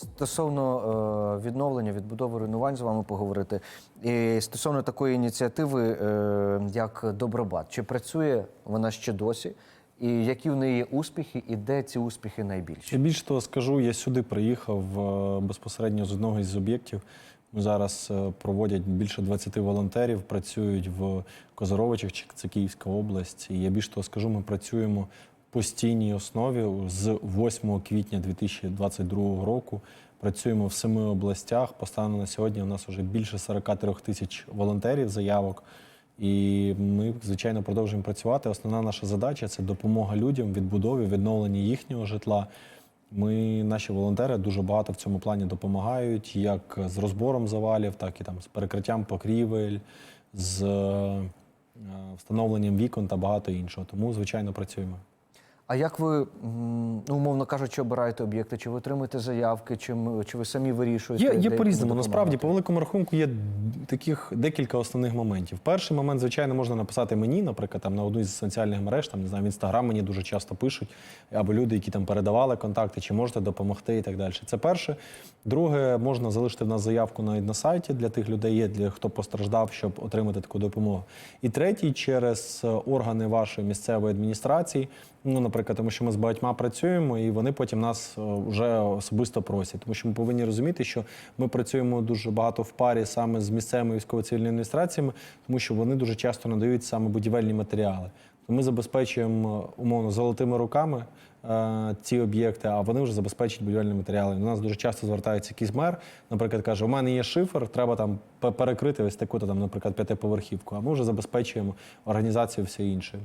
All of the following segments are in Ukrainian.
стосовно е, відновлення, відбудови руйнувань з вами поговорити. І стосовно такої ініціативи, е, як Добробат, чи працює вона ще досі? І які в неї успіхи, і де ці успіхи найбільші? Я більше того скажу, я сюди приїхав е, безпосередньо з одного із об'єктів. Зараз проводять більше 20 волонтерів, працюють в Козоровичах, чи це Київська область. І я більше того скажу, ми працюємо постійній основі з 8 квітня 2022 року. Працюємо в семи областях. Постану на сьогодні у нас вже більше 43 тисяч волонтерів, заявок. І ми, звичайно, продовжуємо працювати. Основна наша задача це допомога людям відбудові, відновленні їхнього житла. Ми, наші волонтери, дуже багато в цьому плані допомагають, як з розбором завалів, так і там з перекриттям покрівель, з е, встановленням вікон та багато іншого. Тому, звичайно, працюємо. А як ви, ну, умовно кажучи, обираєте об'єкти? Чи ви отримуєте заявки, чи, чи ви самі вирішуєте? Є, є по-різному. Насправді, по великому рахунку, є таких декілька основних моментів. Перший момент, звичайно, можна написати мені, наприклад, там на одну із соціальних мереж, там не знаю, в інстаграм мені дуже часто пишуть, або люди, які там передавали контакти, чи можете допомогти і так далі. Це перше. Друге, можна залишити в нас заявку навіть на сайті для тих людей, є для хто постраждав, щоб отримати таку допомогу. І третій, через е, органи вашої місцевої адміністрації. Ну, наприклад, тому що ми з багатьма працюємо, і вони потім нас е, вже особисто просять. Тому що ми повинні розуміти, що ми працюємо дуже багато в парі саме з місцевими військово-цивільними адміністраціями, тому що вони дуже часто надають саме будівельні матеріали. Ми забезпечуємо е, умовно золотими руками е, ці об'єкти, а вони вже забезпечують будівельні матеріали. До нас дуже часто звертається якийсь мер, наприклад, каже: у мене є шифер, треба там пе- перекрити ось таку там, наприклад, п'ятиповерхівку. А ми вже забезпечуємо організацію все інше.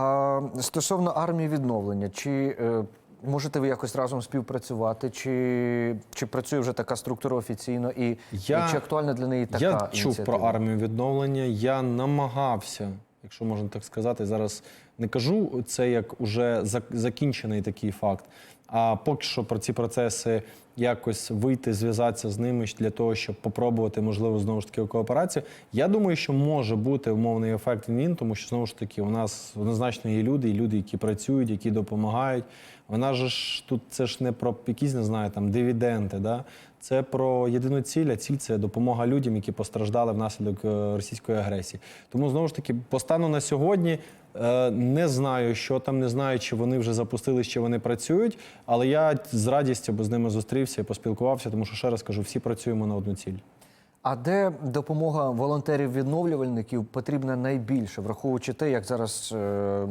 А стосовно армії відновлення, чи е, можете ви якось разом співпрацювати, чи, чи працює вже така структура офіційно, і, Я- і чи актуальна для неї така Я ініціатива? чув про армію відновлення. Я намагався, якщо можна так сказати, зараз не кажу це як уже зак- закінчений такий факт. А поки що про ці процеси якось вийти, зв'язатися з ними для того, щоб попробувати, можливо, знову ж таки кооперацію. Я думаю, що може бути умовний ефект він, тому що знову ж таки у нас однозначно є люди, і люди, які працюють, які допомагають. Вона ж тут це ж не про якісь, не знаю, там дивіденди. Да? Це про єдину ціль, а ціль це допомога людям, які постраждали внаслідок е, російської агресії. Тому знову ж таки, по стану на сьогодні е, не знаю, що там, не знаю, чи вони вже запустили, чи вони працюють. Але я з радістю з ними зустрівся і поспілкувався, тому що ще раз кажу, всі працюємо на одну ціль. А де допомога волонтерів-відновлювальників потрібна найбільше, враховуючи те, як зараз е,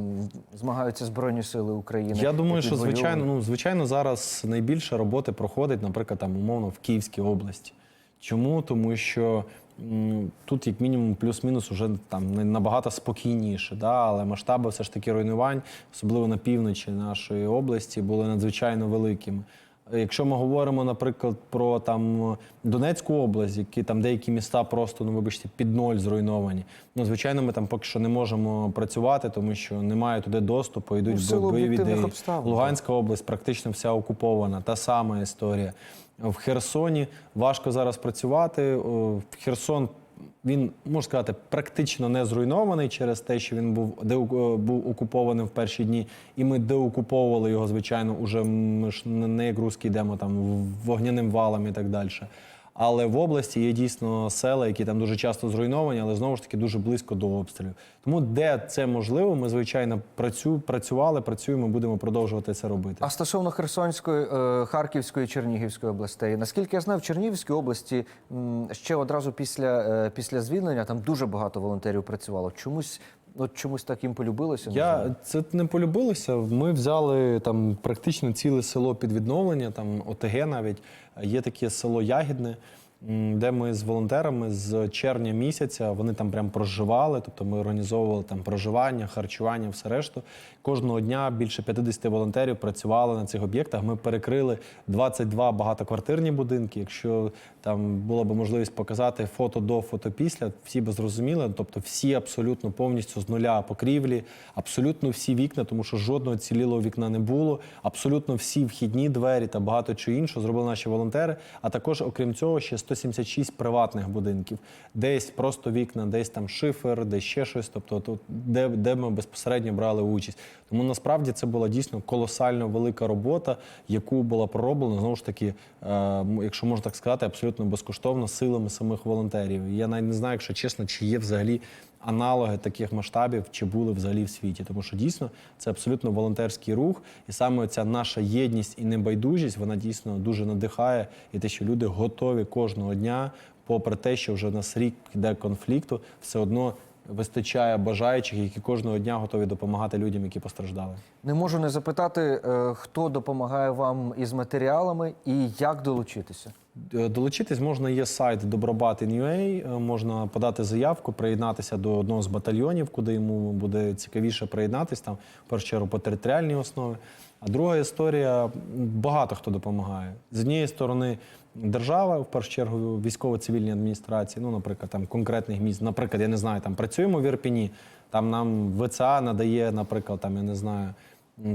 змагаються Збройні Сили України? Я думаю, що звичайно, ну звичайно, зараз найбільше роботи проходить, наприклад, там умовно в Київській області. Чому? Тому що м, тут, як мінімум, плюс-мінус уже там набагато спокійніше, да? але масштаби все ж таки руйнувань, особливо на півночі нашої області, були надзвичайно великими. Якщо ми говоримо, наприклад, про там Донецьку область, які там деякі міста просто, ну вибачте, під ноль зруйновані. Ну, звичайно, ми там поки що не можемо працювати, тому що немає туди доступу, йдуть Ну, бойові дії. обставин, Луганська область практично вся окупована, та сама історія. В Херсоні важко зараз працювати. О, Херсон. Він можна сказати практично не зруйнований через те, що він був де був окупований в перші дні, і ми деокуповували його, звичайно, уже ми ж не як русські йдемо там вогняним валом і так далі. Але в області є дійсно села, які там дуже часто зруйновані, але знову ж таки дуже близько до обстрілів. Тому де це можливо, ми звичайно працю, працювали, працюємо, будемо продовжувати це робити. А стосовно Херсонської, е, Харківської, Чернігівської областей, наскільки я знаю, в Чернігівській області ще одразу після, е, після звільнення там дуже багато волонтерів працювало. Чомусь, от чомусь так їм полюбилося. Я це не полюбилося. Ми взяли там практично ціле село під відновлення, там ОТГ навіть є таке село Ягідне. Де ми з волонтерами з червня місяця вони там прям проживали, тобто ми організовували там проживання, харчування, все решту. Кожного дня більше 50 волонтерів працювали на цих об'єктах. Ми перекрили 22 багатоквартирні будинки. Якщо там була б можливість показати фото до, фото після, всі би зрозуміли. Тобто, всі абсолютно повністю з нуля покрівлі, абсолютно всі вікна, тому що жодного цілілого вікна не було. Абсолютно всі вхідні двері та багато чого іншого зробили наші волонтери. А також, окрім цього, ще 176 приватних будинків, десь просто вікна, десь там шифер, десь ще щось. Тобто, тут, де, де ми безпосередньо брали участь. Тому насправді це була дійсно колосально велика робота, яку була пророблена знову ж таки, е, якщо можна так сказати, абсолютно безкоштовно силами самих волонтерів. Я навіть не знаю, якщо чесно, чи є взагалі аналоги таких масштабів, чи були взагалі в світі. Тому що дійсно це абсолютно волонтерський рух, і саме ця наша єдність і небайдужість вона дійсно дуже надихає, і те, що люди готові кожного дня, попри те, що вже нас рік йде конфлікту, все одно вистачає бажаючих, які кожного дня готові допомагати людям, які постраждали. Не можу не запитати, е, хто допомагає вам із матеріалами і як долучитися. Е, Долучитись можна є сайт Добробат.in.ua, е, можна подати заявку, приєднатися до одного з батальйонів, куди йому буде цікавіше приєднатись, там в першу чергу по територіальній основі. А друга історія багато хто допомагає. З однієї сторони, держава, в першу чергу, військово-цивільні адміністрації, ну, наприклад, там конкретних місць. Наприклад, я не знаю, там працюємо в Ірпіні, там нам ВЦА надає, наприклад, там я не знаю.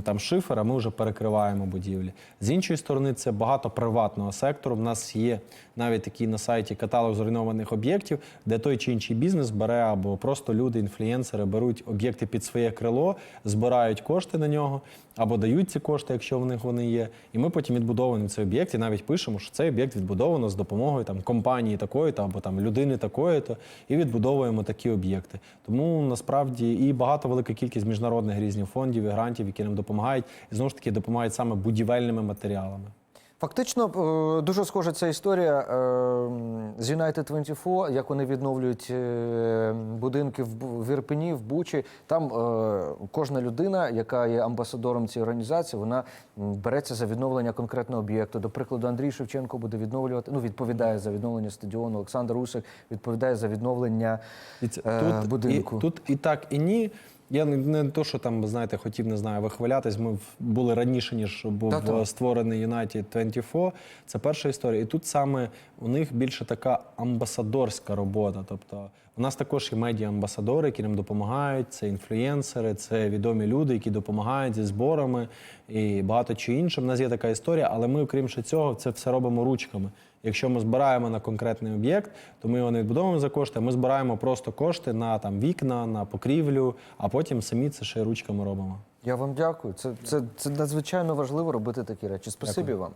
Там шифер, а ми вже перекриваємо будівлі. З іншої сторони, це багато приватного сектору. В нас є навіть такий на сайті каталог зруйнованих об'єктів, де той чи інший бізнес бере, або просто люди, інфлюєнсери беруть об'єкти під своє крило, збирають кошти на нього, або дають ці кошти, якщо в них вони є. І ми потім відбудовуємо цей об'єкт і навіть пишемо, що цей об'єкт відбудовано з допомогою там компанії такої, то або там людини такої, то і відбудовуємо такі об'єкти. Тому насправді і багато велика кількість міжнародних різних фондів і грантів, які нам допомагають, і знову ж таки допомагають саме будівельними матеріалами. Фактично, е, дуже схожа ця історія е, з United 24, як вони відновлюють е, будинки в Ірпені, в Бучі. Там кожна людина, яка є амбасадором цієї організації, вона береться за відновлення конкретного об'єкту. До прикладу, Андрій Шевченко буде відновлювати, ну відповідає за відновлення стадіону. Олександр Усик відповідає за відновлення І це, тут, будинку. І, тут і так, і ні. Я не, не то, що там, знаєте, хотів, не знаю, вихвалятись. Ми були раніше, ніж був Та-та. е, створений United 24. Це перша історія. І тут саме у них більше така амбасадорська робота. Тобто у нас також є медіа-амбасадори, які нам допомагають. Це інфлюєнсери, це відомі люди, які допомагають зі зборами і багато чи інше. У нас є така історія, але ми, окрім цього, це все робимо ручками. Якщо ми збираємо на конкретний об'єкт, то ми його не відбудовуємо за кошти. Ми збираємо просто кошти на там вікна, на покрівлю, а потім самі це ще ручками робимо. Я вам дякую. Це, це, це надзвичайно важливо робити такі речі. Спасибі вам.